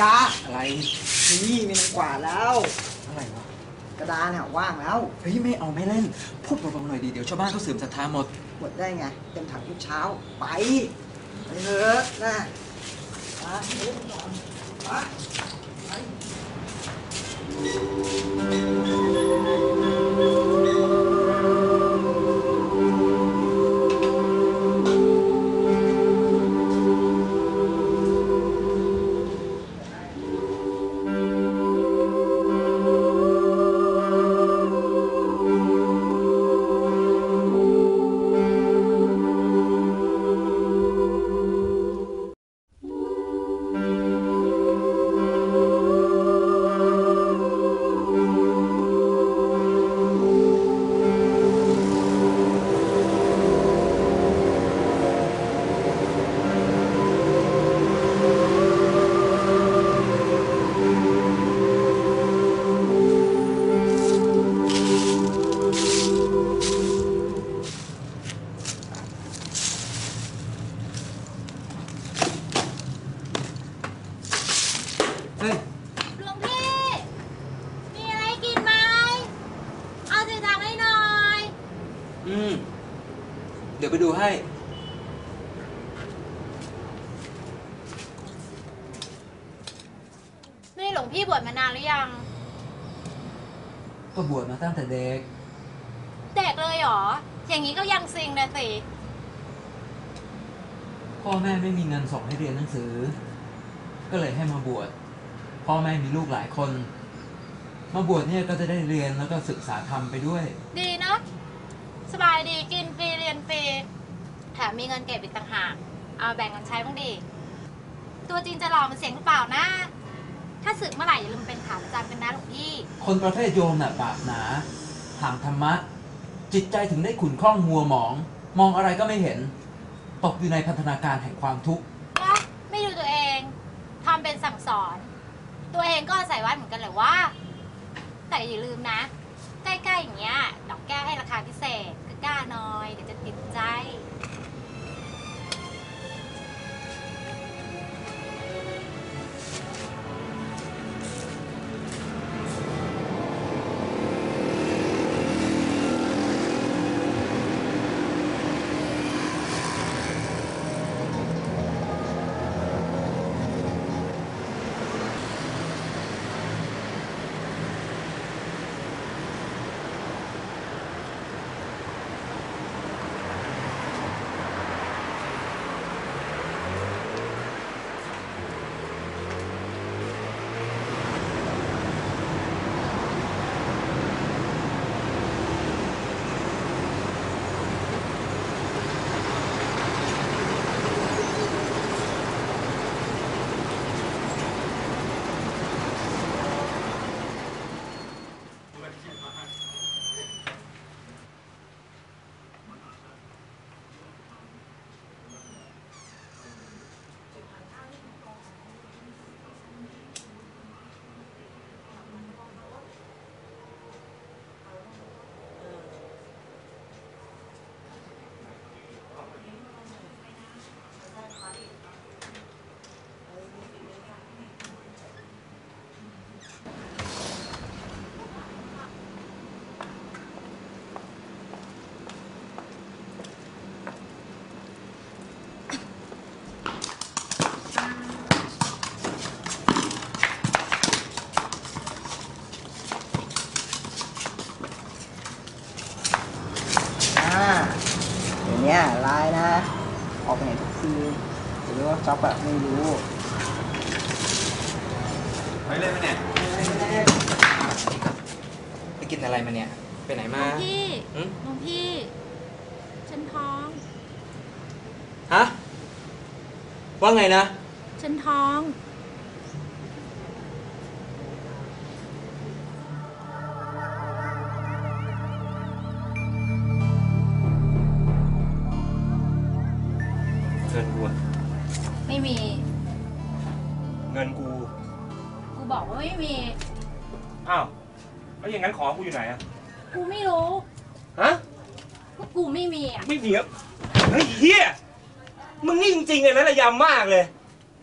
ยาอะไรนี่มีมันกวาดแล้ว อะไรวะกระดานเนี่ยว่างแล้ว เฮ้ยไม่เอาไม่เล่น พูดเบาๆหน่อยดีเดี๋ยวชาวบ้านเขาเสื่อมศรัทธาหมด หมดได้ไง เต็มถังทุกเช้า ไปไปเถอะนะมาเดี๋ยวก่อนมาไป เดี๋ยวไปดูให้ นี่หลวงพี่บวชมานานหรือยัง ก็บวชมาตั้งแต่เด็ก เด็กเลยเหรอ อย่างนี้ก็ยังซิงนะสิ พ่อแม่ไม่มีเงินส่งให้เรียนหนังสือ ก็เลยให้มาบวช พ่อแม่มีลูกหลายคน มาบวชเนี่ยก็จะได้เรียนแล้วก็ศึกษาธรรมไปด้วย ดีเนาะ สบายดีกินฟรีเรียนฟรีแถมมีเงินเก็บอีกต่างหากเอาแบ่งกันใช้บ้างดี ตัวจริงจะหล่อมันเสียงหรือเปล่านะ ถ้าสึกเมื่อไหร่อย่าลืมเป็นขาประจำกันนะหลวงพี่ คนประเภทโยมน่ะบาปหนาทางธรรมะ จิตใจถึงได้ขุ่นข้องมัวหมอง มองอะไรก็ไม่เห็น ตกอยู่ในพันธนาการแห่งความทุกข์นะไม่ดูตัวเองทำเป็นสั่งสอน ตัวเองก็อาศัยวัดเหมือนกันเลยว่า แต่อย่าลืมนะ ใกล้ๆอย่างเงี้ย เดี๋ยวเนี้ยไลน์นะ ออกไปไหนทุกคืนหรือว่าจ็อบแบบไม่รู้ไปเลยไหมเนี่ยไปกินอะไรมาเนี่ย ไปไหนหลมาวงพี่หึหลวงพี่ ฉันท้อง ฮะ ว่าไงนะ ฉันท้อง งินกูอไม่มี เงินกู กูบอกว่าไม่มี อ้าว แล้วอย่างนั้นของกูอยู่ไหนอะกูไม่รู้ฮะ ว่กูไม่มีอะ ไม่มีครับเฮ้ยเฮียมึงนี่จริงๆเลยนะระยำมากเลย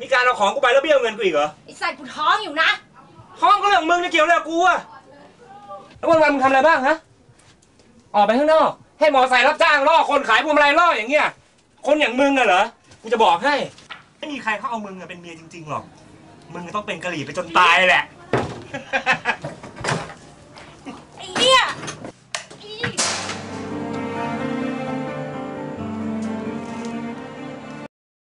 มีการเอาของกูไปแล้วเบี้ยวเงินกูอีกเหรอ ไอ้สัตว์กูท้องอยู่นะท้องก็เรื่องมึงจะเกี่ยวอะไรกูอะแล้ววันวันๆมึงทำอะไรบ้างฮะ ออกไปข้างนอก ให้หมอไซค์รับจ้างล่อคนขายพวงมาลัยล่ออย่างเงี้ย คนอย่างมึงอะเหรอ กูจะบอกให้ ไม่มีใครเขาเอามึงเป็นเมียจริงๆหรอก มึงต้องเป็นกะหรี่ไปจนตายแหละ